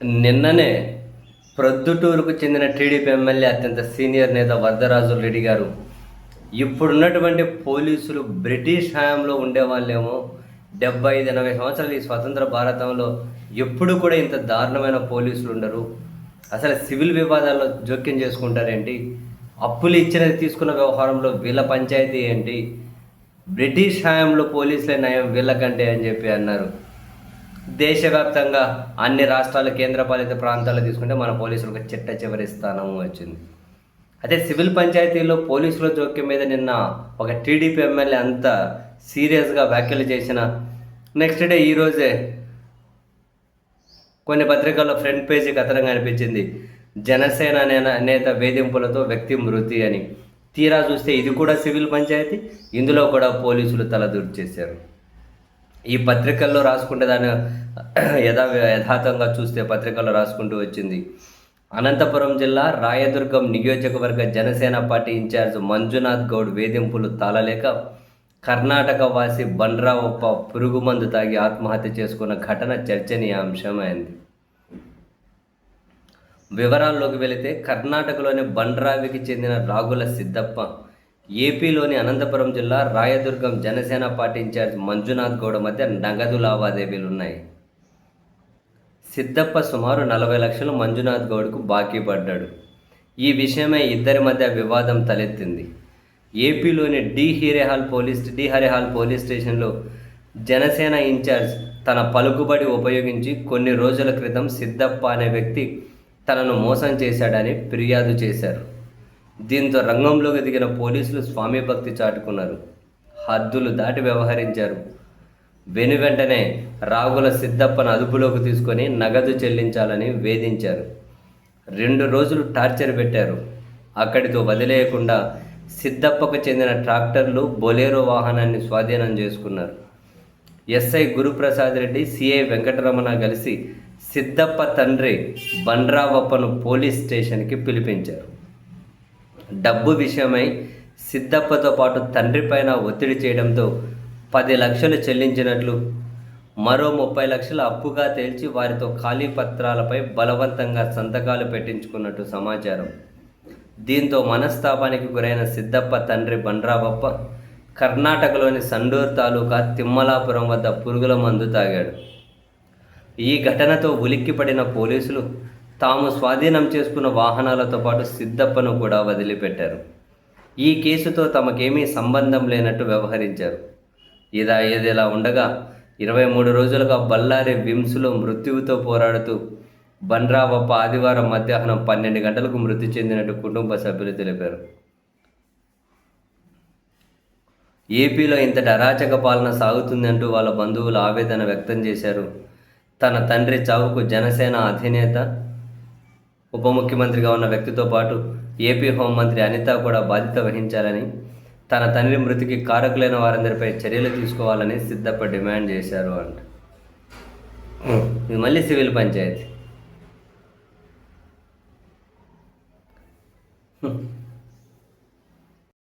నిన్ననే ప్రొద్దుటూరుకు చెందిన TDP MLA అత్యంత సీనియర్ నేత వరదరాజు రెడ్డి గారు ఇప్పుడున్నటువంటి పోలీసులు బ్రిటిష్ హయాంలో ఉండేవాళ్ళేమో డెబ్బై ఐదు ఎనభై సంవత్సరాలు ఈ స్వతంత్ర భారతంలో ఎప్పుడు కూడా ఇంత దారుణమైన పోలీసులు ఉండరు. అసలు సివిల్ వివాదాల్లో జోక్యం చేసుకుంటారేంటి? అప్పులు ఇచ్చినది తీసుకున్న వ్యవహారంలో వీళ్ళ పంచాయతీ ఏంటి? బ్రిటిష్ హయాంలో పోలీసులే నయం వీళ్ళకంటే అని చెప్పి అన్నారు. దేశవ్యాప్తంగా అన్ని రాష్ట్రాలు కేంద్రపాలిత ప్రాంతాలు తీసుకుంటే మన పోలీసులకు చిట్ట చివరి స్థానం వచ్చింది. అదే సివిల్ పంచాయతీలో పోలీసుల జోక్యం మీద నిన్న ఒక టీడీపీ ఎమ్మెల్యే అంత సీరియస్గా వ్యాఖ్యలు చేసిన నెక్స్ట్ డే ఈరోజే కొన్ని పత్రికల్లో ఫ్రంట్ పేజీ కథనంగా అనిపించింది జనసేన నేత వేధింపులతో వ్యక్తి మృతి అని. తీరా చూస్తే ఇది కూడా సివిల్ పంచాయతీ ఇందులో కూడా పోలీసులు తలదూర్చేశారు. ఈ పత్రికల్లో రాసుకుంటే దాన్ని యథా యథాతంగా చూస్తే పత్రికల్లో రాసుకుంటూ వచ్చింది. అనంతపురం జిల్లా రాయదుర్గం నియోజకవర్గ జనసేన పార్టీ ఇన్ఛార్జ్ మంజునాథ్ గౌడ్ వేధింపులు తాళలేక కర్ణాటక వాసి బండ్రావప్ప పురుగు మందు తాగి ఆత్మహత్య చేసుకున్న ఘటన చర్చనీయాంశమైంది. వివరాల్లోకి వెళితే కర్ణాటకలోని బండ్రావికి చెందిన రాగుల సిద్దప్ప ఏపీలోని అనంతపురం జిల్లా Rayadurgam Janasena party in charge Manjunath Gowda మధ్య నగదు లావాదేవీలు ఉన్నాయి. సిద్దప్ప సుమారు నలభై లక్షలు మంజునాథ్ గౌడ్కు బాకీ పడ్డాడు. ఈ విషయమై ఇద్దరి మధ్య వివాదం తలెత్తింది. ఏపీలోని D Hirehal police D Harihal police స్టేషన్లో జనసేన ఇన్ఛార్జ్ తన పలుకుబడి ఉపయోగించి కొన్ని రోజుల క్రితం సిద్దప్ప అనే వ్యక్తి తనను మోసం చేశాడని ఫిర్యాదు చేశారు. దీంతో రంగంలోకి దిగిన పోలీసులు స్వామి భక్తి చాటుకున్నారు. హద్దులు దాటి వ్యవహరించారు. వెను వెంటనే రాగుల సిద్దప్పను అదుపులోకి తీసుకొని నగదు చెల్లించాలని వేధించారు. రెండు రోజులు టార్చర్ పెట్టారు. అక్కడితో వదిలేయకుండా సిద్దప్పకు చెందిన ట్రాక్టర్లు బొలేరో వాహనాన్ని స్వాధీనం చేసుకున్నారు. ఎస్ఐ గురుప్రసాద్ రెడ్డి సిఐ వెంకటరమణ కలిసి సిద్ధప్ప తండ్రి బండ్రావప్పను పోలీస్ స్టేషన్కి పిలిపించారు. డబ్బు విషయమై సిద్దప్పతో పాటు తండ్రి పైన ఒత్తిడి చేయడంతో పది లక్షలు చెల్లించినట్లు మరో ముప్పై లక్షల అప్పుగా తేల్చి వారితో ఖాళీ పత్రాలపై బలవంతంగా సంతకాలు పెట్టించుకున్నట్టు సమాచారం. దీంతో మనస్తాపానికి గురైన సిద్దప్ప తండ్రి బండ్రావప్ప కర్ణాటకలోని సండూర్ తాలూకా తిమ్మలాపురం వద్ద పురుగుల మందు తాగాడు. ఈ ఘటనతో ఉలిక్కిపడిన పోలీసులు తాము స్వాధీనం చేసుకున్న వాహనాలతో పాటు సిద్ధప్పను కూడా వదిలిపెట్టారు. ఈ కేసుతో తమకేమీ సంబంధం లేనట్టు వ్యవహరించారు. ఇదా ఏదిలా ఉండగా ఇరవై మూడు రోజులుగా బళ్ళారి విమ్స్లో మృత్యువుతో పోరాడుతూ బండ్రావప్ప ఆదివారం మధ్యాహ్నం పన్నెండు గంటలకు మృతి చెందినట్టు కుటుంబ సభ్యులు తెలిపారు. ఏపీలో ఇంతటి అరాచక పాలన సాగుతుందంటూ వాళ్ళ బంధువులు ఆవేదన వ్యక్తం చేశారు. తన తండ్రి చావుకు జనసేన అధినేత ఉప ముఖ్యమంత్రిగా ఉన్న వ్యక్తితో పాటు ఏపీ హోంమంత్రి అనిత కూడా బాధ్యత వహించాలని తన తండ్రి మృతికి కారకులైన వారందరిపై చర్యలు తీసుకోవాలని సిద్ధప్ప డిమాండ్ చేశారు అంట. ఇది మళ్ళీ సివిల్ పంచాయతీ.